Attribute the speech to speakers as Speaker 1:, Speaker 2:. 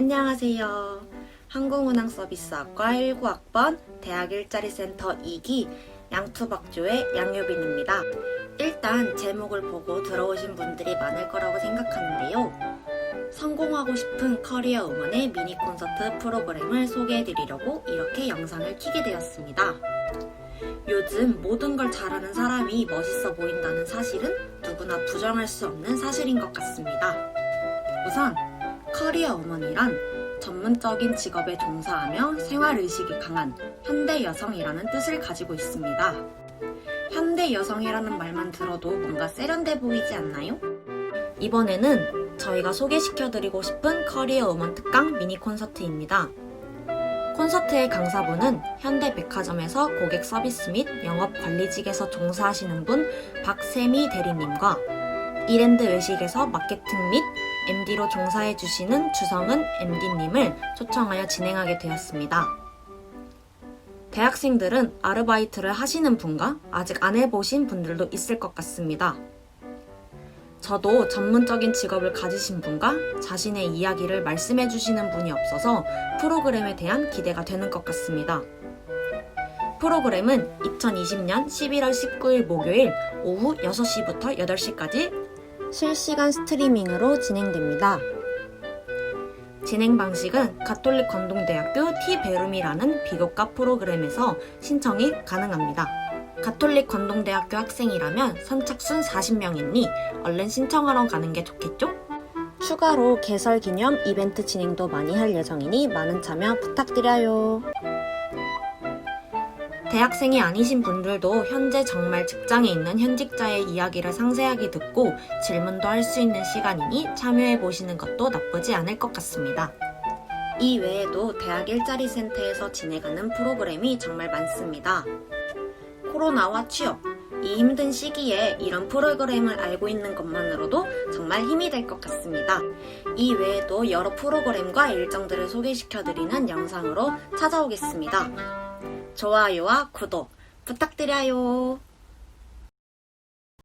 Speaker 1: 안녕하세요. 항공운항서비스학과 19학번 대학 일자리 센터 2기 양투박조의 양효빈입니다. 일단 제목을 보고 들어오신 분들이 많을 거라고 생각하는데요. 성공하고 싶은 커리어 응원의 미니 콘서트 프로그램을 소개해 드리려고 이렇게 영상을 키게 되었습니다. 요즘 모든 걸 잘하는 사람이 멋있어 보인다는 사실은 누구나 부정할 수 없는 사실인 것 같습니다. 우선 커리어 우먼이란 전문적인 직업에 종사하며 생활의식이 강한 현대 여성이라는 뜻을 가지고 있습니다. 현대 여성이라는 말만 들어도 뭔가 세련돼 보이지 않나요? 이번에는 저희가 소개시켜드리고 싶은 커리어 우먼 특강 미니 콘서트입니다. 콘서트의 강사분은 현대백화점에서 고객 서비스 및 영업 관리직에서 종사하시는 분 박세미 대리님과 이랜드 외식에서 마케팅 및 MD로 종사해주시는 주성은 MD님을 초청하여 진행하게 되었습니다. 대학생들은 아르바이트를 하시는 분과 아직 안 해보신 분들도 있을 것 같습니다. 저도 전문적인 직업을 가지신 분과 자신의 이야기를 말씀해 주시는 분이 없어서 프로그램에 대한 기대가 되는 것 같습니다. 프로그램은 2020년 11월 19일 목요일 오후 6시부터 8시까지 실시간 스트리밍으로 진행됩니다. 진행 방식은 가톨릭 건동대학교 T베룸이라는 비교과 프로그램에서 신청이 가능합니다. 가톨릭 건동대학교 학생이라면 선착순 40명이니 얼른 신청하러 가는 게 좋겠죠? 추가로 개설 기념 이벤트 진행도 많이 할 예정이니 많은 참여 부탁드려요. 대학생이 아니신 분들도 현재 정말 직장에 있는 현직자의 이야기를 상세하게 듣고 질문도 할 수 있는 시간이니 참여해 보시는 것도 나쁘지 않을 것 같습니다. 이 외에도 대학 일자리 센터에서 진행하는 프로그램이 정말 많습니다. 코로나와 취업, 이 힘든 시기에 이런 프로그램을 알고 있는 것만으로도 정말 힘이 될 것 같습니다. 이 외에도 여러 프로그램과 일정들을 소개시켜드리는 영상으로 찾아오겠습니다. 좋아요와 구독 부탁드려요.